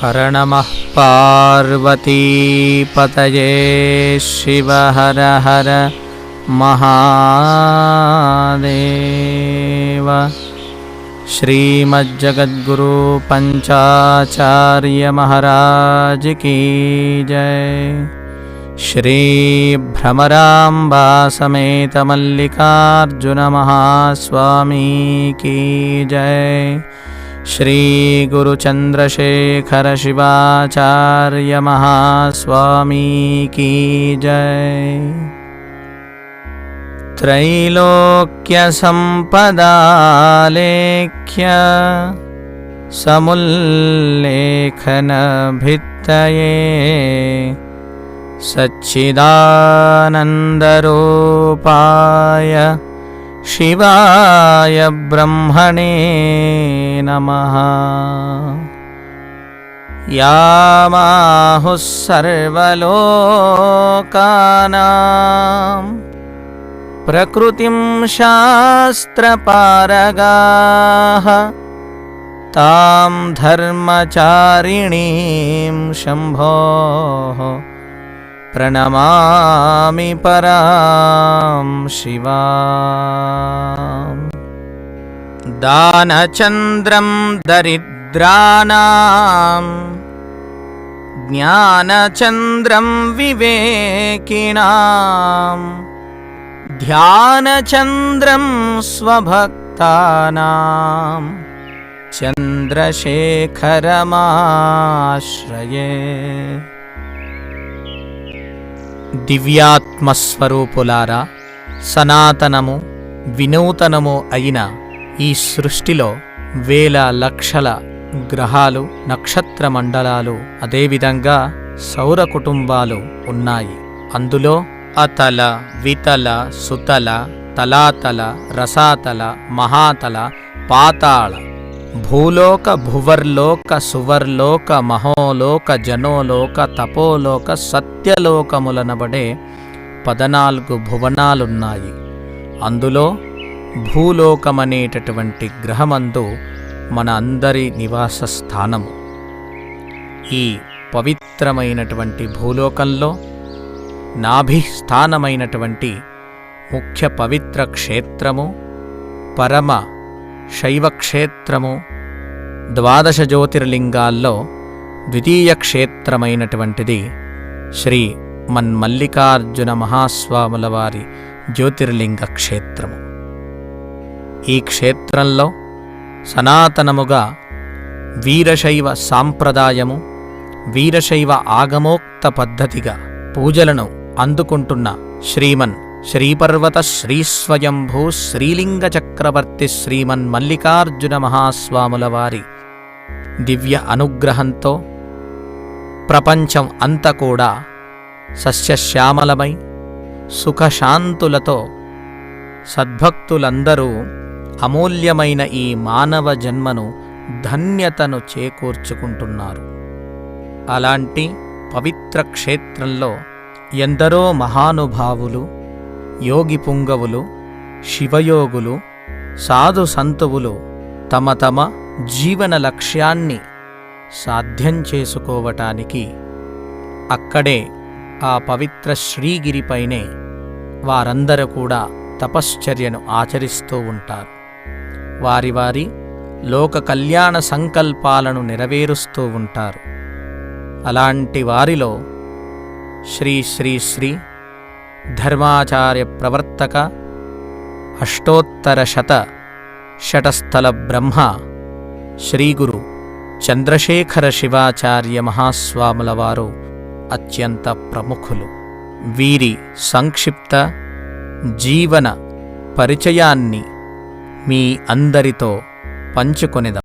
हर नमः रणमः पार्वती हर शिवहर हरमहादेव श्रीमज्जगद्गुरुपञ्चाचार्यमहाराजिकी जय श्रीभ्रमराम्बासमेतमल्लिकार्जुनमहास्वामी की जय। श्रीगुरुचन्द्रशेखरशिवाचार्यमहास्वामीकी जयत्रैलोक्यसम्पदालेख्य समुल्लेखनभित्तये सच्चिदानन्दरूपाय शिवाय ब्रह्मणे नमः। यामाहुः सर्वलोकानाम् प्रकृतिं शास्त्रपारगाः तां धर्मचारिणीं शम्भोः प्रणमामि परां शिवा दानचन्द्रं दरिद्राणां ज्ञानचन्द्रं विवेकिणां ध्यानचन्द्रं स्वभक्तानां चन्द्रशेखरमाश्रये। దివ్యాత్మస్వరూపులారా సనాతనము వినూతనము అయిన ఈ సృష్టిలో వేల లక్షల గ్రహాలు నక్షత్ర మండలాలు అదేవిధంగా సౌర కుటుంబాలు ఉన్నాయి. అందులో అతల వితల సుతల తలాతల రసాతల మహాతల పాతాళ భూలోక భువర్లోక సువర్లోక మహోలోక జనోలోక తపోలోక సత్యలోకములనబడే పదనాలుగు భువనాలున్నాయి. అందులో భూలోకమనేటటువంటి గ్రహమందు మన అందరి నివాస స్థానము. ఈ పవిత్రమైనటువంటి భూలోకంలో నాభిస్థానమైనటువంటి ముఖ్య పవిత్ర క్షేత్రము పరమ శైవ క్షేత్రము ద్వాదశ జ్యోతిర్లింగాల్లో ద్వితీయ క్షేత్రమైనటువంటిది శ్రీ మన్మల్లికార్జున మహాస్వాముల వారి జ్యోతిర్లింగ క్షేత్రము. ఈ క్షేత్రంలో సనాతనముగా వీరశైవ సాంప్రదాయము వీరశైవ ఆగమోక్త పద్ధతిగా పూజలను అందుకుంటున్న శ్రీమన్ శ్రీపర్వత శ్రీస్వయంభూ శ్రీలింగ చక్రవర్తి శ్రీమన్ మల్లికార్జున మహాస్వాముల వారి దివ్య అనుగ్రహంతో ప్రపంచం అంతా కూడా సస్యశ్యామలమై సుఖశాంతులతో సద్భక్తులందరూ అమూల్యమైన ఈ మానవ జన్మను ధన్యతను చేకూర్చుకుంటున్నారు। అలాంటి పవిత్ర క్షేత్రంలో ఎందరో మహానుభావులు యోగి పుంగవులు శివయోగులు సాధు సంతువులు తమ తమ జీవన లక్ష్యాన్ని సాధ్యం చేసుకోవటానికి అక్కడే ఆ పవిత్ర శ్రీగిరిపైనే వారందరూ కూడా తపశ్చర్యను ఆచరిస్తూ ఉంటారు. వారి వారి లోక కళ్యాణ సంకల్పాలను నెరవేరుస్తూ ఉంటారు. అలాంటి వారిలో శ్రీ శ్రీ శ్రీ ధర్మాచార్య ప్రవర్తక అష్టోత్తరశత శత బ్రహ్మ శ్రీగురు చంద్రశేఖర శివాచార్య మహాస్వాములవారు అత్యంత ప్రముఖులు. వీరి సంక్షిప్త జీవన పరిచయాన్ని మీ అందరితో పంచుకొనిదాం